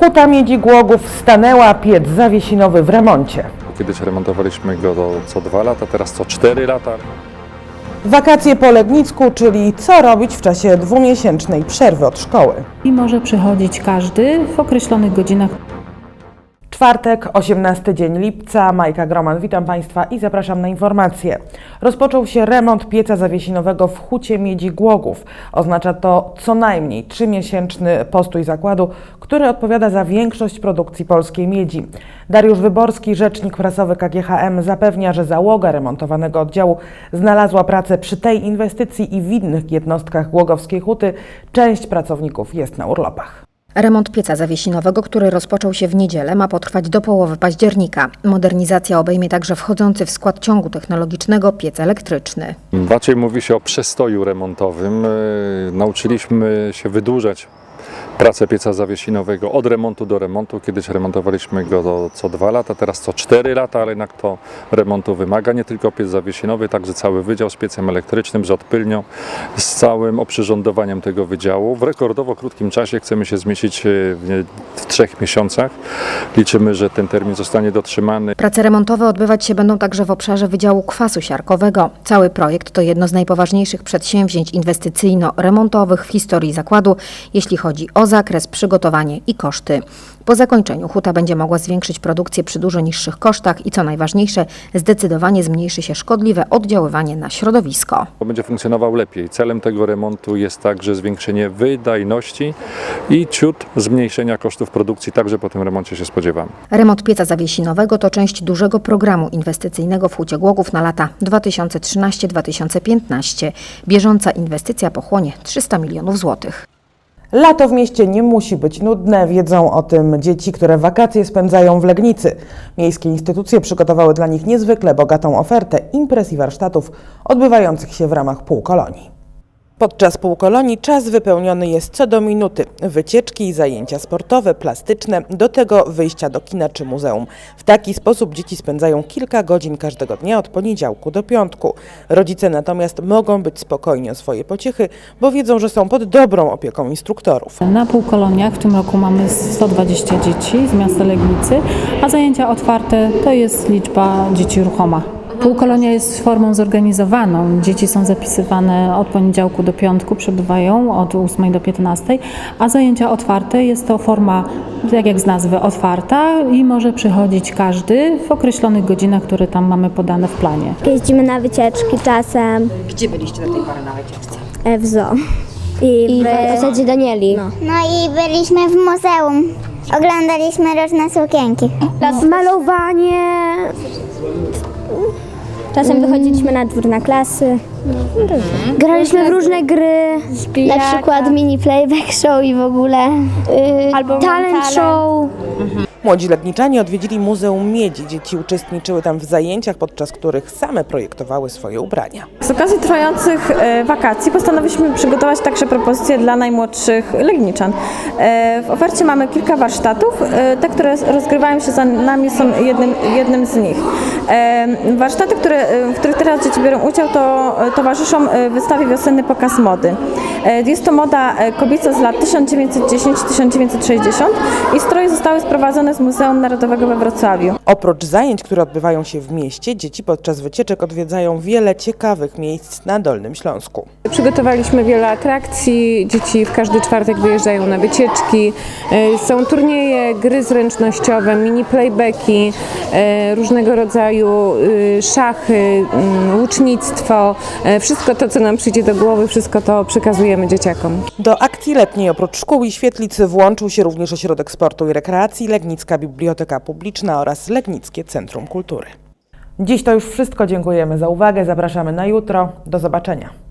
Huta Miedzi Głogów stanęła, piec zawiesinowy w remoncie. Kiedyś remontowaliśmy go co dwa lata, teraz co cztery lata. Wakacje po Legnicku, czyli co robić w czasie dwumiesięcznej przerwy od szkoły. I może przychodzić każdy w określonych godzinach. Czwartek, 18 dzień lipca. Majka Groman, witam Państwa i zapraszam na informacje. Rozpoczął się remont pieca zawiesinowego w Hucie Miedzi Głogów. Oznacza to co najmniej trzymiesięczny postój zakładu, który odpowiada za większość produkcji polskiej miedzi. Dariusz Wyborski, rzecznik prasowy KGHM, zapewnia, że załoga remontowanego oddziału znalazła pracę przy tej inwestycji i w innych jednostkach Głogowskiej Huty. Część pracowników jest na urlopach. Remont pieca zawiesinowego, który rozpoczął się w niedzielę, ma potrwać do połowy października. Modernizacja obejmie także wchodzący w skład ciągu technologicznego piec elektryczny. Raczej mówi się o przestoju remontowym. E, Nauczyliśmy się wydłużać pracę pieca zawiesinowego od remontu do remontu. Kiedyś remontowaliśmy go co dwa lata, teraz co cztery lata, ale jednak to remontu wymaga. Nie tylko piec zawiesinowy, także cały wydział z piecem elektrycznym, z odpylnią, z całym oprzyrządowaniem tego wydziału. W rekordowo krótkim czasie chcemy się zmieścić w trzech miesiącach. Liczymy, że ten termin zostanie dotrzymany. Prace remontowe odbywać się będą także w obszarze Wydziału Kwasu Siarkowego. Cały projekt to jedno z najpoważniejszych przedsięwzięć inwestycyjno-remontowych w historii zakładu, jeśli chodzi o zakres, przygotowanie i koszty. Po zakończeniu huta będzie mogła zwiększyć produkcję przy dużo niższych kosztach i co najważniejsze, zdecydowanie zmniejszy się szkodliwe oddziaływanie na środowisko. Będzie funkcjonował lepiej. Celem tego remontu jest także zwiększenie wydajności i ciut zmniejszenia kosztów produkcji, także po tym remoncie się spodziewamy. Remont pieca zawiesinowego to część dużego programu inwestycyjnego w Hucie Głogów na lata 2013-2015. Bieżąca inwestycja pochłonie 300 milionów złotych. Lato w mieście nie musi być nudne, wiedzą o tym dzieci, które wakacje spędzają w Legnicy. Miejskie instytucje przygotowały dla nich niezwykle bogatą ofertę imprez i warsztatów odbywających się w ramach półkolonii. Podczas półkolonii czas wypełniony jest co do minuty. Wycieczki zajęcia sportowe, plastyczne, do tego wyjścia do kina czy muzeum. W taki sposób dzieci spędzają kilka godzin każdego dnia od poniedziałku do piątku. Rodzice natomiast mogą być spokojni o swoje pociechy, bo wiedzą, że są pod dobrą opieką instruktorów. Na półkoloniach w tym roku mamy 120 dzieci z miasta Legnicy, a zajęcia otwarte to jest liczba dzieci ruchoma. Półkolonia jest formą zorganizowaną. Dzieci są zapisywane od poniedziałku do piątku, przebywają od 8 do 15, a zajęcia otwarte jest to forma, tak jak z nazwy, otwarta i może przychodzić każdy w określonych godzinach, które tam mamy podane w planie. Jeździmy na wycieczki czasem. Gdzie byliście do tej pory na wycieczce? e, W zoo. I, w osadzie Danieli. No. No i byliśmy w muzeum. Oglądaliśmy różne sukienki. Malowanie. Czasem wychodziliśmy na dwór na klasy. Graliśmy w różne gry. Na przykład mini playback show i w ogóle. Albo talent show. Młodzi letniczanie odwiedzili Muzeum Miedzi. Dzieci uczestniczyły tam w zajęciach, podczas których same projektowały swoje ubrania. Z okazji trwających e, wakacji postanowiliśmy przygotować także propozycje dla najmłodszych Legniczan. E, W ofercie mamy kilka warsztatów. E, Te, które rozgrywają się za nami są jednym, jednym z nich. Warsztaty, które, w których teraz dzieci biorą udział, to towarzyszą wystawie Wiosenny Pokaz Mody. E, Jest to moda e, kobieca z lat 1910-1960 i stroje zostały sprowadzone z Muzeum Narodowego we Wrocławiu. Oprócz zajęć, które odbywają się w mieście, dzieci podczas wycieczek odwiedzają wiele ciekawych miejsc na Dolnym Śląsku. Przygotowaliśmy wiele atrakcji. Dzieci w każdy czwartek wyjeżdżają na wycieczki. E, Są turnieje, gry zręcznościowe, mini playbacki, różnego rodzaju y, szachy, mm, łucznictwo. Wszystko to, co nam przyjdzie do głowy, wszystko to przekazujemy dzieciakom. Do akcji letniej oprócz szkół i świetlic włączył się również Ośrodek Sportu i Rekreacji, Legnicka Biblioteka Publiczna oraz Legnickie Centrum Kultury. Dziś to już wszystko. Dziękujemy za uwagę. Zapraszamy na jutro. Do zobaczenia.